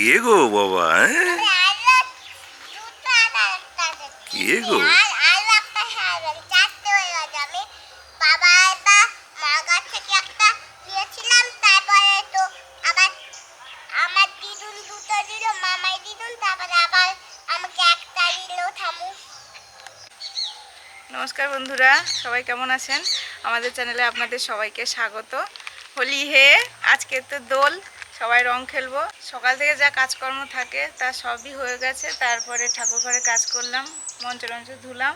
কে গো বাবা হ্যাঁ? কে গো? দিল থামু। নমস্কার বন্ধুরা সবাই কেমন আছেন? আমাদের চ্যানেলে আপনাদের সবাইকে স্বাগত। হোলি হে আজকে তো দোল সবাই রং খেলব। সকাল থেকে যা কাজকর্ম থাকে তা সবই হয়ে গেছে। তারপরে ঠাকুর ঘরে কাজ করলাম মঞ্চ টঞ্চ ধুলাম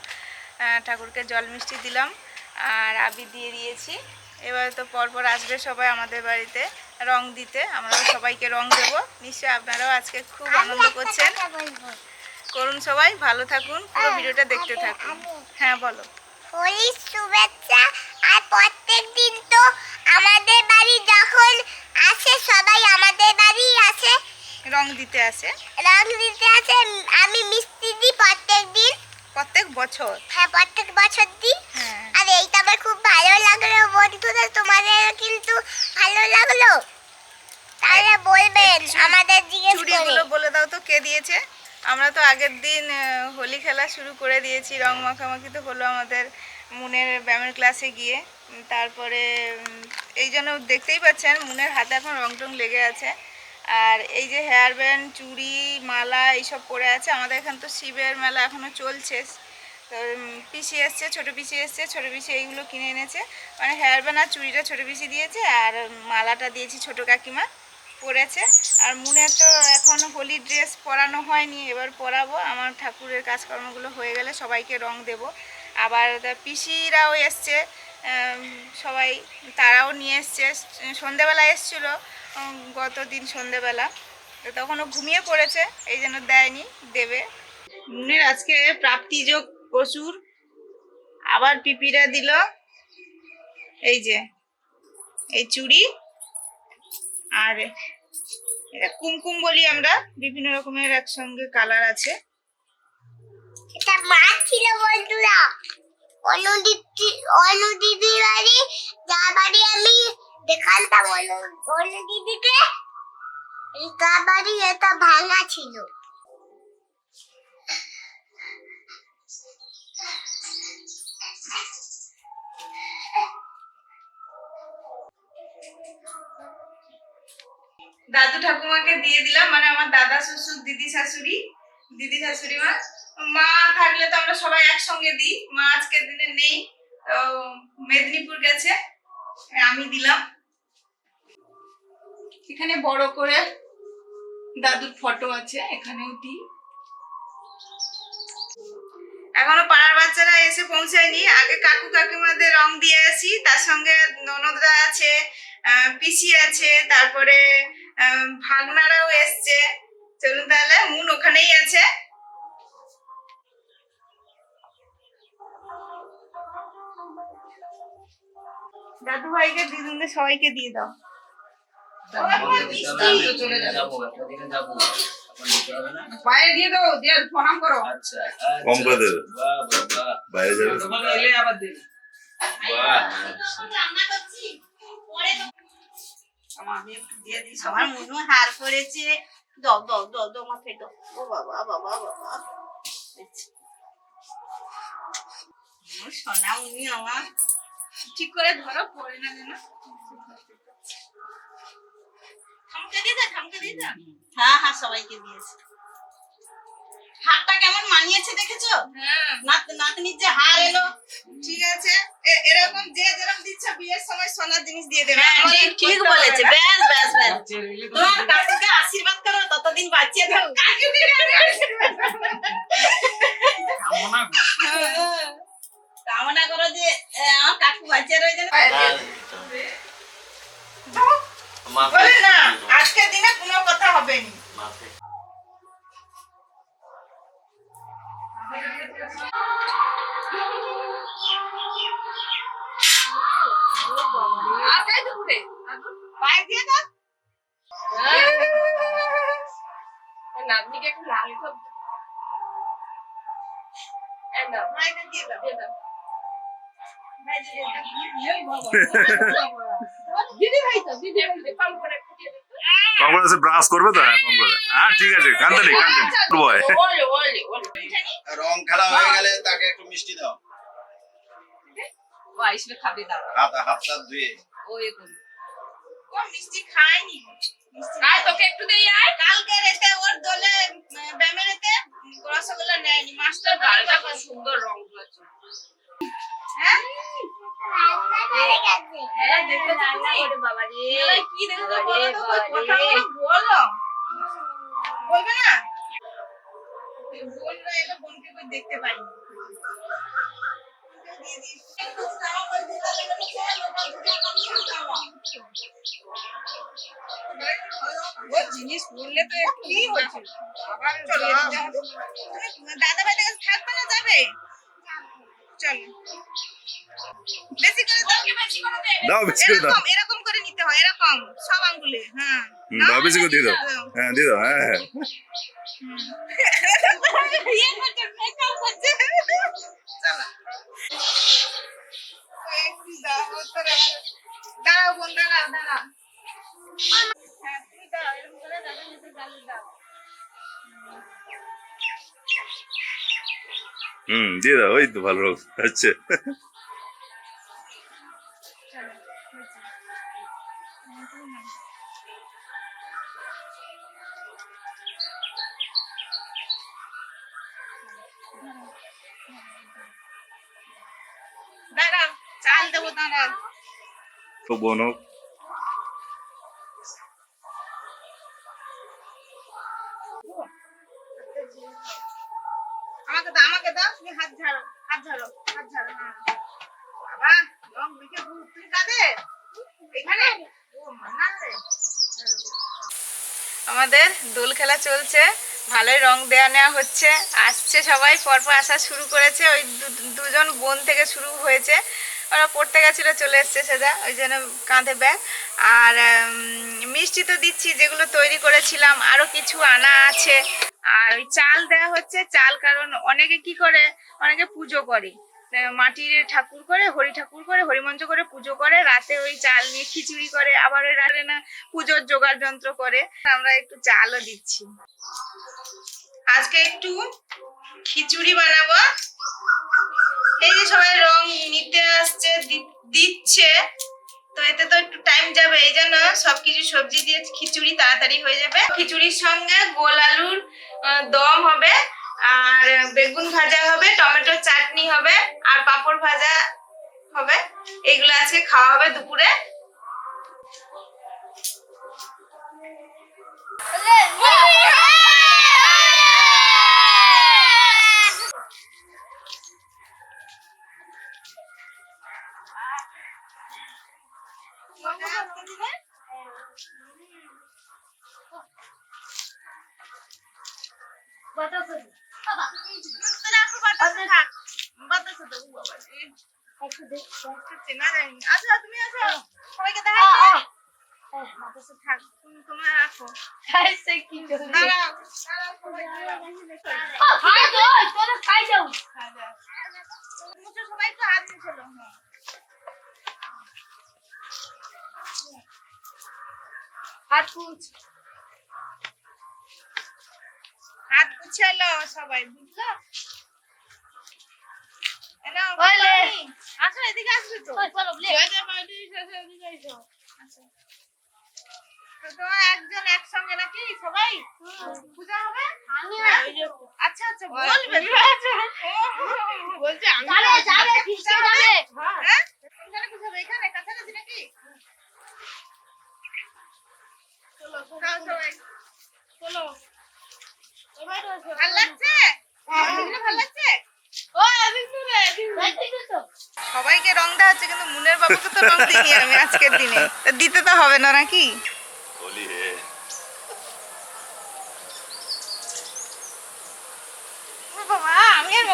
ঠাকুরকে জল মিষ্টি দিলাম আর আবি দিয়ে দিয়েছি। এবার তো পরপর আসবে সবাই আমাদের বাড়িতে রং দিতে। আমরাও সবাইকে রং দেবো। নিশ্চয়ই আপনারাও আজকে খুব আনন্দ করছেন। করুন সবাই ভালো থাকুন পুরো ভিডিওটা দেখতে থাকুন। হ্যাঁ বলো। শুভেচ্ছা আর প্রত্যেক দিন তো আমাদের বাড়ি যখন আসে সবাই আমাদের বাড়ি আসে। রং দিতে আসে? রং দিতে আসে আমি মিষ্টি দিই প্রত্যেক দিন। প্রত্যেক বছর? হ্যাঁ প্রত্যেক বছর দিই। হ্যাঁ। আর এইটা আমার খুব ভালো লাগল বন্ধুরা তোমাদের কিন্তু ভালো লাগল। তাহলে বলবেন আমাদের জিজ্ঞেস করে। বলে দাও তো কে দিয়েছে? আমরা তো আগের দিন হোলি খেলা শুরু করে দিয়েছি রং মাখামাখি তো হলো আমাদের মুনের ব্যায়ামের ক্লাসে গিয়ে তারপরে এই জন্য দেখতেই পাচ্ছেন, মুনের হাতে এখন রং টং লেগে আছে। আর এই যে হেয়ার ব্যান্ড চুড়ি, মালা এইসব পরে আছে। আমাদের এখানে তো শিবের মেলা এখনও চলছে। তো পিসি এসছে, ছোটো পিসি এসছে, ছোটো পিসি এইগুলো কিনে এনেছে। মানে হেয়ার ব্যান্ড আর চুড়িটা ছোটো পিসি দিয়েছে, আর মালাটা দিয়েছি ছোটো কাকিমা পরেছে। আর মুনে তো এখন হোলি ড্রেস পরানো হয়নি, এবার পরাবো। আমার ঠাকুরের কাজকর্মগুলো হয়ে গেলে সবাইকে রং দেব। আবার পিসিরাও এসছে সবাই তারাও নিয়ে এসছে। সন্ধেবেলা এসছিলো গত দিন সন্ধেবেলা। তখনও ঘুমিয়ে পড়েছে, এই জন্য দেয়নি, দেবে। মুনের আজকে প্রাপ্তিযোগ প্রচুর। আবার পিপিরা দিল, এই যে, এই চুড়ি। আর এটা কুমকুম বলি আমরা, বিভিন্ন রকমের একসঙ্গে কালার আছে। এটা মাছ ছিল বন্ধুরা। অনুদিদি অনুদিদি বাড়ি। যার বাড়ি আমি অনুদিদিকে। বাড়ি এটা ভাঙা ছিল। দাদু ঠাকুমাকে দিয়ে দিলাম মানে আমার দাদা, শ্বশুর, দিদি, শাশুড়ি। দিদি, শাশুড়ি মা। মা থাকলে তো আমরা সবাই একসঙ্গে দিই। মা আজকের দিনে নেই, তো মেদিনীপুর গেছে, আমি দিলাম। এখানে বড় করে দাদুর ফটো আছে, এখানেও দিই। এখনও পাড়ার বাচ্চারা এসে পৌঁছায়নি। আগে কাকু কাকিমাদের রং দিয়ে আসি, তার সঙ্গে ননদরা আছে পিসি আছে, তারপরে ভাগনারাও এসছে। চলুন তাহলে, মুন ওখানেই আছে। দাদু ভাইকে দিদুনদের সবাইকে দিয়ে দাও। পায়ে দিয়ে দিয়ে প্রণাম করো। কম করে দেবে। বাইরে যাবে। এলে আবার দেবে। আমার মনু হার করেছে। দাও দাও দাও দাও মাথায় দাও। ও বাবা বাবা বাবা। সোনা উনি আমার ঠিক করে ধরো পড়ে না যেন হ্যাঁ হ্যাঁ সবাইকে দিয়েছে। হারটা কেমন মানিয়েছে দেখেছ? নাতনির যে হার এলো। ঠিক আছে। এ- এরকম যে যেরকম দিচ্ছে বিয়ের সময় সোনার জিনিস দিয়ে দেবে। হ্যাঁ, ঠিক বলেছে। ব্যাস ব্যাস ব্যাস। তোমার কাকুকে আশীর্বাদ করো ততদিন বাঁচিয়ে দেবে? কামনা করো যে আমার কাকু বাঁচিয়ে রয়েছে বলে না আজকের দিনে কোনো কথা হবে না। নাতনিকে একটু লাল দিয়ে দাও। দিয়ে দাও। ব্রাশ করবে তো? হ্যাঁ হ্যাঁ ঠিক আছে রং খেলা হয়ে গেলে তাকে একটু মিষ্টি দাও। হাত হাত ধুয়ে। মিষ্টি খায়নি। আয় তোকে একটু দেই আয়। কালকে রেতে ওর দোলে ব্যায়ামের রসগোল্লা নেয়নি। মাস্টার গালটা খুব সুন্দর রং হয়েছে। জিনিস বললে তো কি হয়েছে দাদা ভাই থাকবে না যাবে? চলো বেশি করে দাও দাও বেশি করে দাও এরকম এরকম করে নিতে হয় এরকম সব আঙ্গুলে হ্যাঁ হুম, দাও বেশি করে দিয়ে দাও হ্যাঁ দিয়ে দাও হ্যাঁ হ্যাঁ ইয়ে করছে, makeup করছে। চলো। একটু দাও, তোরা দাঁড়াও বোন দাঁড়াও দাঁড়াও হ্যাঁ, তুমি দাও, এরকম করে দাদার হাতে গালে দাও। হুম দিয়ে দাও ওই তো ভালো আচ্ছা। দাঁড়াও চাল দেবো দাঁড়াও তো বোন হোক আমাকে দাও আমাকে দাও তুমি হাত ঝাড়ো হাত ঝাড়ো হাত ঝাড়ো হ্যাঁ বাবা রং মেখে ভূত তুমি কাঁদে এখানে ও মানা রে আমাদের দোল খেলা চলছে, ভালোই রং দেয়া নেওয়া হচ্ছে। আসছে সবাই, পরপর আসা শুরু করেছে। ওই দুজন বোন থেকে শুরু হয়েছে। ওরা পড়তে গেছিল, চলে এসছে সেটা ওই জন্য কাঁধে ব্যাগ। আর মিষ্টি তো দিচ্ছি, যেগুলো তৈরি করেছিলাম আরও কিছু আনা আছে। আর ওই চাল দেওয়া হচ্ছে, চাল কারণ অনেকে কি করে, অনেকে পুজো করে। মাটির ঠাকুর করে, হরি ঠাকুর করে হরিমঞ্চ করে পুজো করে, রাতে ওই চাল নিয়ে খিচুড়ি করে, আবার ওই রাতে না পুজোর জোগাড় যন্ত্র করে, আমরা একটু চালও দিচ্ছি। আজকে একটু খিচুড়ি বানাবো। এই যে সবাই রং নিতে আসছে দিচ্ছে, তো এতে তো একটু টাইম যাবে, এই জন্য সবকিছু সবজি দিয়ে খিচুড়ি তাড়াতাড়ি হয়ে যাবে। খিচুড়ির সঙ্গে গোল আলুর দম হবে। আর বেগুন ভাজা হবে টমেটো চাটনি হবে, আর পাঁপড় ভাজা হবে। এগুলো আজকে খাওয়া হবে দুপুরে। বাতাসে সবাইকে দেখা তোমরা রাখো দাঁড়াও দাঁড়াও সবাই মুখে সবাই তো হাত মুছলো হ্যাঁ হাত পুছ হাত পুছালো সবাই বুঝলো। আসো এদিকে আসবে তো। তো তোমার একজন একসঙ্গে নাকি? সবাই? পূজা হবে? আচ্ছা আচ্ছা বলবে বলছে হবে? হ্যাঁ? এখানে কাছাকাছি নাকি? চলো সবাই। চলো। ভালো লাগছে ভালো লাগছে সবাইকে রং দেওয়া হচ্ছে কিন্তু মুনের বাবুকে তো রং দিইনি আমি আজকের দিনে। তা দিতে তো হবে না নাকি? বাবা আমি আর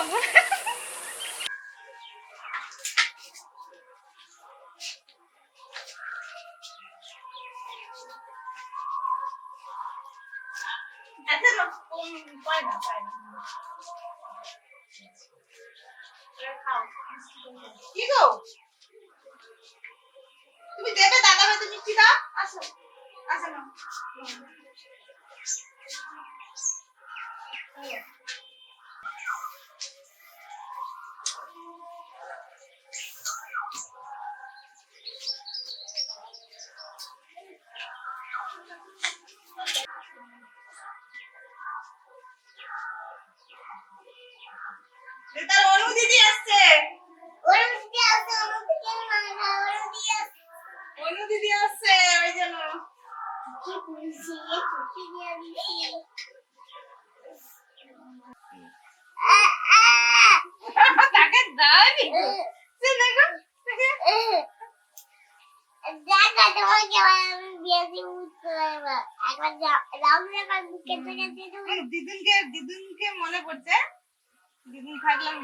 তার দিদুনকে দিদুনকে মনে পড়ছে। দিদুন থাকলাম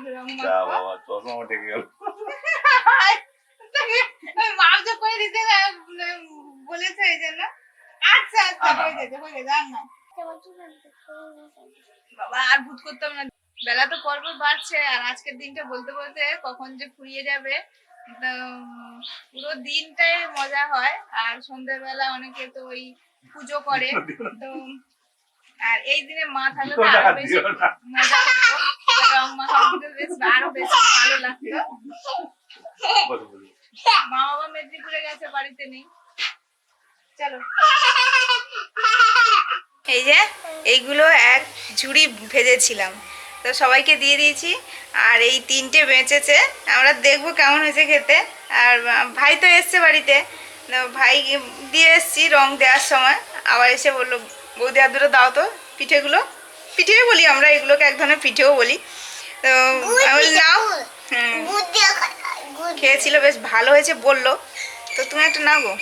বাবা চশমা ঠেকে গেল। মাংস করে দিতে বলেছে এই জন্য। আচ্ছা আচ্ছা হয়ে গেছে হয়ে গেছে আর না। বাবা আর ভূত করতাম না। বেলা তো পর বাড়ছে আর আজকের দিনটা বলতে বলতে কখন যে ফুরিয়ে যাবে। তো পুরো দিনটাই মজা হয় আর সন্ধ্যেবেলা অনেকে তো ওই পুজো করে। তো আর এই দিনে মা থাকলে তো আরও বেশি মজা হতো। বেশ আরও বেশি ভালো লাগতো। মা বাবা মেদিনীপুরে গেছে বাড়িতে নেই। চলো। এই যে এইগুলো এক ঝুড়ি ভেজেছিলাম। তো সবাইকে দিয়ে দিয়েছি আর এই তিনটে বেঁচেছে। আমরা দেখব কেমন হয়েছে খেতে। আর ভাই তো এসছে বাড়িতে। ভাই দিয়ে এসছি রং দেওয়ার সময়। আবার এসে বলল বৌদি আর দুটো দাও তো পিঠেগুলো। পিঠেও বলি আমরা এগুলোকে এক ধরনের পিঠেও বলি। তো আমি নাও। খেয়েছিল বেশ ভালো হয়েছে বলল। তো তুমি একটা নাও গো।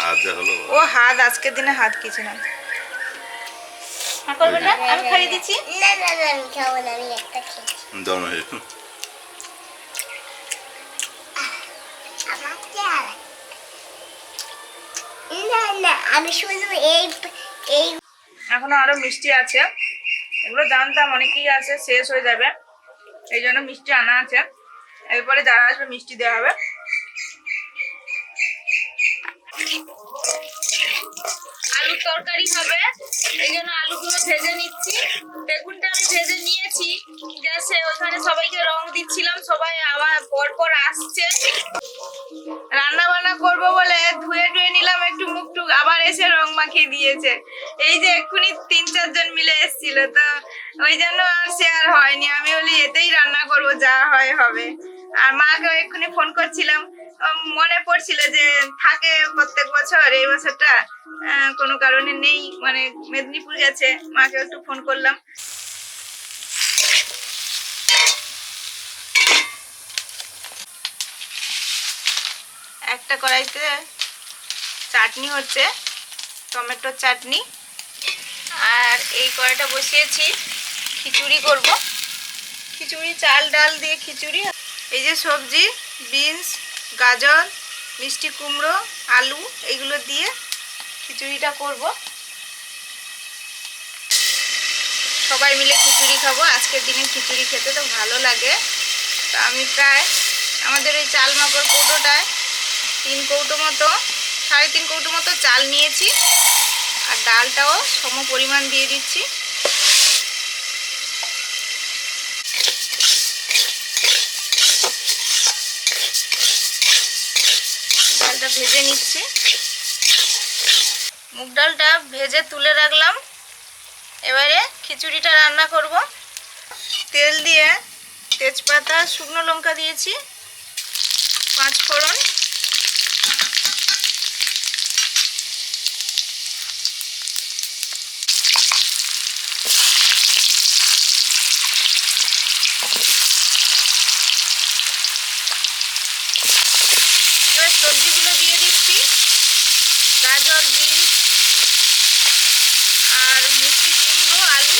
হাত যা হলো ও হাত আজকের দিনে হাত কিছু না। করবে না? আমি খাইয়ে দিচ্ছি। না না না আমি খাব না আমি একটা খেয়েছি। দাও না আমার চাল না না আমি শুধু এই এই এখনও আরও মিষ্টি আছে। এগুলো জানতাম অনেকেই আছে, শেষ হয়ে যাবে। এই জন্য মিষ্টি আনা আছে। এরপরে যারা আসবে মিষ্টি দেওয়া হবে আলুর তরকারি হবে। এই জন্য আলুগুলো ভেজে নিচ্ছি। বেগুনটা আমি ভেজে নিয়েছি। সে ওখানে সবাইকে রং দিচ্ছিলাম। সবাই আবার পর আসছে। রান্না বান্না করব বলে ধুয়ে টুয়ে নিলাম। একটু মুখ টুক আবার এসে রং মাখিয়ে দিয়েছে। এই যে এক্ষুনি তিন চারজন মিলে এসেছিল। তো ওই জন্য আর শেয়ার হয়নি। আমি বলি, এতেই রান্না করব, যা হয় হবে। আর মাকে এক্ষুনি ফোন করছিলাম। মনে পড়ছিল যে থাকে প্রত্যেক বছর, এই বছরটা কোনো কারণে নেই। মানে মেদিনীপুর গেছে, মাকে একটু ফোন করলাম। একটা কড়াইতে চাটনি হচ্ছে, টমেটোর চাটনি। আর এই কড়াইটা বসিয়েছি, খিচুড়ি করব। খিচুড়ি, চাল, ডাল দিয়ে খিচুড়ি। এই যে সবজি, বিনস গাজর, মিষ্টি কুমড়ো, আলু এগুলো দিয়ে খিচুড়িটা করব। সবাই মিলে খিচুড়ি খাব। আজকের দিনে খিচুড়ি খেতে তো ভালো লাগে। তো আমি প্রায় আমাদের এই চাল মাপড় কৌটোটায় তিন কৌটো মতো, সাড়ে তিন কৌটো মতো চাল নিয়েছি। আর ডালটাও সম পরিমাণ দিয়ে দিচ্ছি। ডালটা ভেজে নিচ্ছি। মুগ ডালটা ভেজে তুলে রাখলাম। এবারে খিচুড়িটা রান্না করব। তেল দিয়ে তেজপাতা, শুকনো লঙ্কা দিয়েছি পাঁচ ফোড়ন এবার সবজিগুলো দিয়ে দিচ্ছি গাজর বিনস আর মিষ্টি কুমড়ো আলু।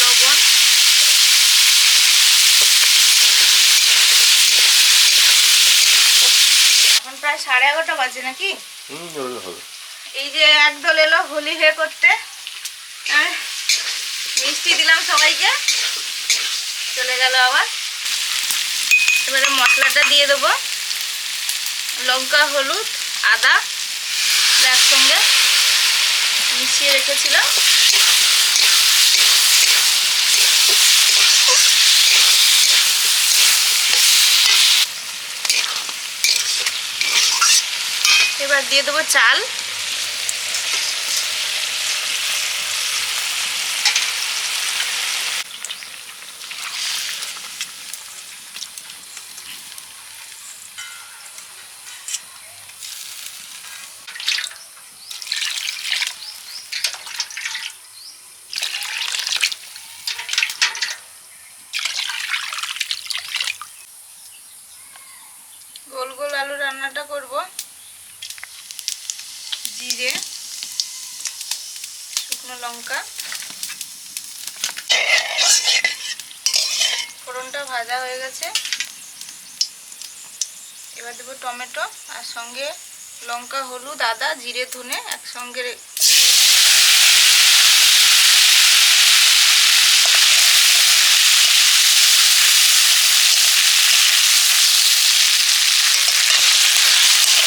লবণ। এখন প্রায় সাড়ে এগারোটা বাজে নাকি? এই যে একদল এলো হোলি হে করতে। আহ, মিষ্টি দিলাম সবাইকে। চলে গেল আবার। এবারে মশলাটা দিয়ে দেবো। লঙ্কা, হলুদ, আদা, একসঙ্গে মিশিয়ে রেখেছিলাম। এবার দিয়ে দেবো চাল গোল গোল আলু রান্নাটা করব জিরে শুকনো লঙ্কা ফোড়নটা ভাজা হয়ে গেছে এবার দেবো টমেটো আর সঙ্গে লঙ্কা হলুদ আদা জিরে ধনে একসঙ্গে রে- দিয়ে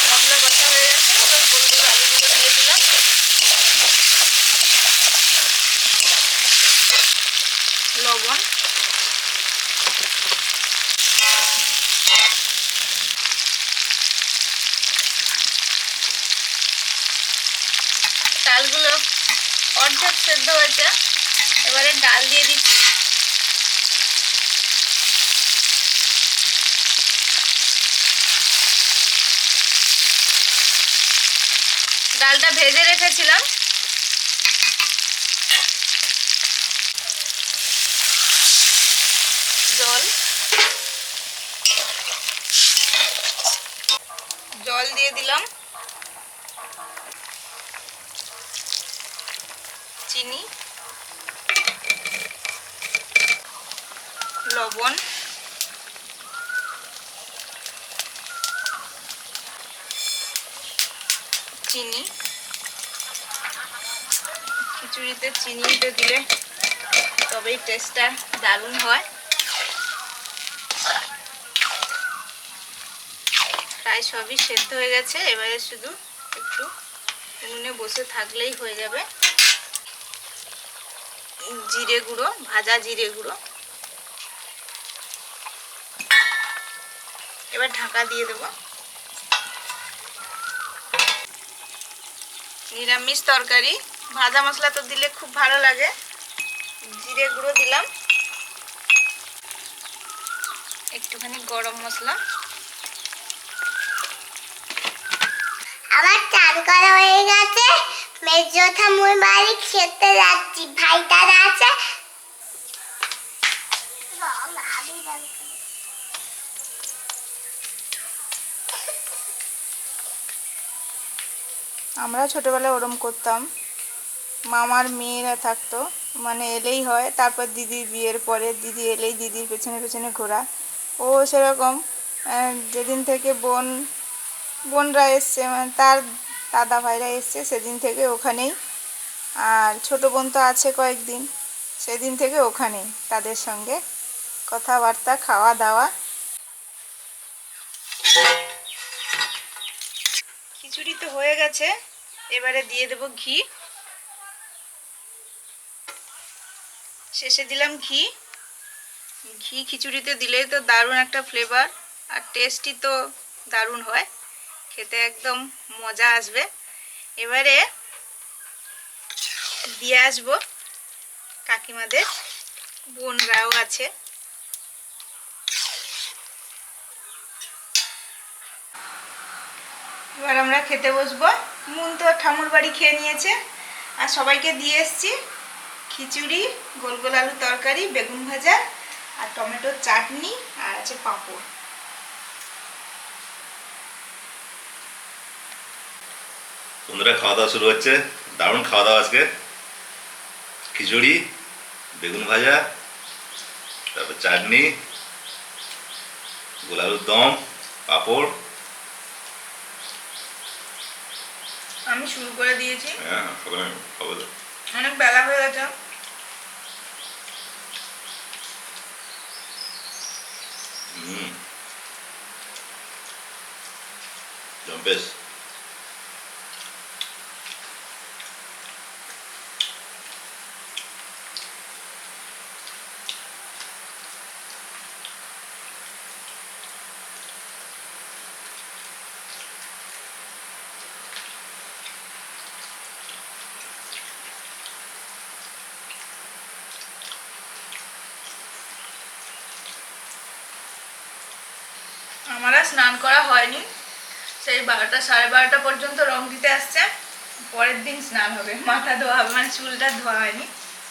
মশলা কষা হয়ে গেছে এবার গোল গোল আলুগুলো দিয়ে দিলাম লবণ ডালগুলো অর্ধেক সেদ্ধ হয়েছে। এবারে ডাল দিয়ে দিচ্ছি। ডালটা ভেজে রেখেছিলাম। জল। জল দিয়ে দিলাম। চিনি, লবণ, চিনি, খিচুড়িতে চিনিতে দিলে তবেই টেস্টটা দারুণ হয়। প্রায় সবই সেদ্ধ হয়ে গেছে, এবারে শুধু একটু উনুনে বসে থাকলেই হয়ে যাবে। জিরে গুঁড়ো, ভাজা জিরে গুঁড়ো। এবার ঢাকা দিয়ে দেবো। নিরামিষ তরকারি। ভাজা মশলা তো দিলে খুব ভালো লাগে। জিরে গুঁড়ো দিলাম। একটুখানি গরম মশলা। আমার চান করা হয়ে গেছে। মেজো বাড়ি খেতে যাচ্ছি ভাই আছে আমরা ছোটোবেলায় ওরম করতাম। মামার মেয়েরা থাকতো মানে এলেই হয়, তারপর দিদির বিয়ের পরে দিদি এলেই দিদির পেছনে পেছনে ঘোরা। ও সেরকম যেদিন থেকে বোন, বোনরা এসছে মানে তার দাদা ভাইরা এসছে সেদিন থেকে ওখানেই। আর ছোটো বোন তো আছে কয়েকদিন, সেদিন থেকে ওখানেই তাদের সঙ্গে কথাবার্তা খাওয়া দাওয়া খিচুড়ি তো হয়ে গেছে, এবারে দিয়ে দেবো ঘি। শেষে দিলাম ঘি। ঘি খিচুড়িতে দিলেই তো দারুণ একটা ফ্লেভার আর টেস্টই তো দারুণ হয়। খেতে একদম মজা আসবে। এবারে দিয়ে আসব কাকিমাদের। বোনরাও আছে। এবার আমরা খেতে বসবো। মুন তো ঠামুর বাড়ি খেয়ে নিয়েছে। আর সবাইকে দিয়ে এসছি। খিচুড়ি, গোল গোল আলু তরকারি, বেগুন ভাজা, আর টমেটোর চাটনি, আর আছে পাঁপড়। বন্ধুরা খাওয়া দাওয়া শুরু হচ্ছে। দারুণ খাওয়া দাওয়া আজকে। খিচুড়ি বেগুন ভাজা তারপর চাটনি গোলালুর দম পাপড়। আমি শুরু করে দিয়েছি। হ্যাঁ, হ্যাঁ অনেক বেলা হয়ে গেছে। হুম। জম্পেশ। আমার আর স্নান করা হয়নি। সেই বারোটা সাড়ে বারোটা পর্যন্ত রং দিতে আসছে। পরের দিন স্নান হবে। মাথা ধোয়া হবে মানে চুলটা ধোয়া হয়নি।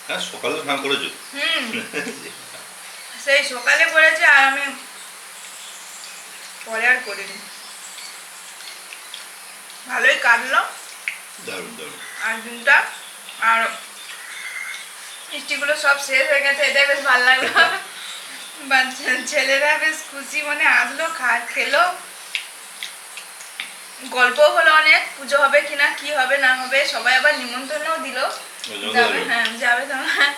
হ্যাঁ সকালে স্নান করেছ? হুম। সেই সকালে করেছে আর আমি পরে আর করিনি। ভালোই কাটলো। আর দিনটা আর মিষ্টিগুলো সব শেষ হয়ে গেছে। এটাই বেশ ভালো লাগল। ছেলেরা বেশ খুশি মনে আসলো খা খেলো। গল্প হলো অনেক পুজো হবে কিনা কি হবে না হবে সবাই আবার নিমন্ত্রণও দিল। যাবে হ্যাঁ যাবে তোমার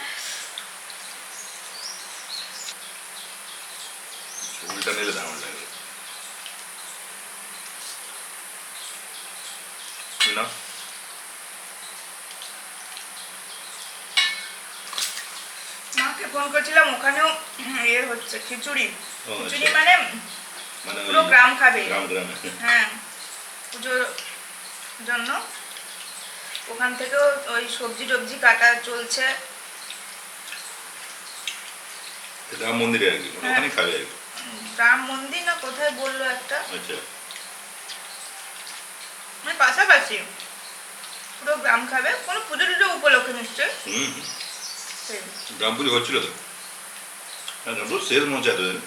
ছবিটা নিলে দারুণ লাগবে না মাকে ফোন করছিলাম ওখানেও ইয়ে হচ্ছে খিচুড়ি। খিচুড়ি আচ্ছা। মানে মানে পুরো গ্রাম খাবে। হ্যাঁ পুজোর জন্য। ওখান থেকেও ওই সবজি টবজি কাটা চলছে। রাম মন্দিরে আর কি? হ্যাঁ। খাবে আর রাম মন্দির না কোথায় বলল একটা? আচ্ছা। মানে পাশাপাশি পুরো গ্রাম খাবে। কোনো পুজো টুজো উপলক্ষে নিশ্চয় হুম। হুম। গ্রাম পুজো হচ্ছিল তো গ্রাম পুজো শেষ মনে হচ্ছে এতদিন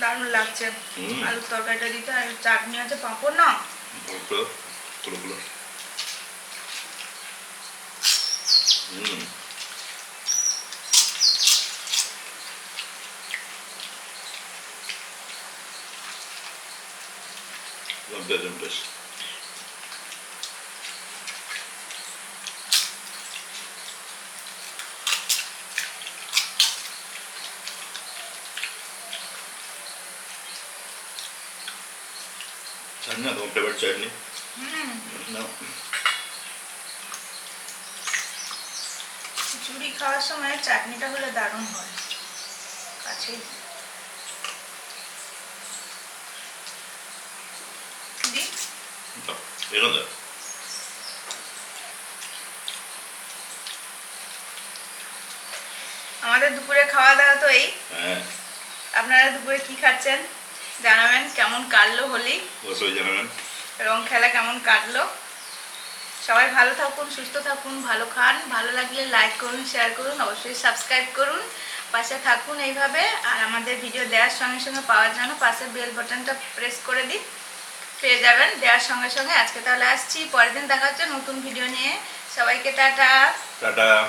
দারুণ লাগছে। আলুর তরকারিটা দিতে আর চাটনি আছে পাঁপড় না পুরো পুরো হুম জম্পেশ জম্পেশ চাটনি ফেভারিট চাটনি হুম না খিচুড়ি খাওয়ার সময় চাটনিটা হলে দারুণ হয়। কাছেই। এরকম আমাদের দুপুরে খাওয়া দাওয়া তো এই। হ্যাঁ। আপনারা দুপুরে কি খাচ্ছেন? জানাবেন কেমন কাটলো হোলি? অবশ্যই জানাবেন। রং খেলা কেমন কাটলো? সবাই ভালো থাকুন সুস্থ থাকুন ভালো খান। ভালো লাগলে লাইক করুন শেয়ার করুন অবশ্যই সাবস্ক্রাইব করুন। পাশে থাকুন এইভাবে। আর আমাদের ভিডিও দেওয়ার সঙ্গে সঙ্গে পাওয়ার জন্য পাশে বেল বাটনটা প্রেস করে দিন। পেয়ে যাবেন। দেওয়ার সঙ্গে সঙ্গে আজকে তাহলে আসছি। পরের দিন দেখা হচ্ছে নতুন ভিডিও নিয়ে। সবাইকে টাটা। টাটা।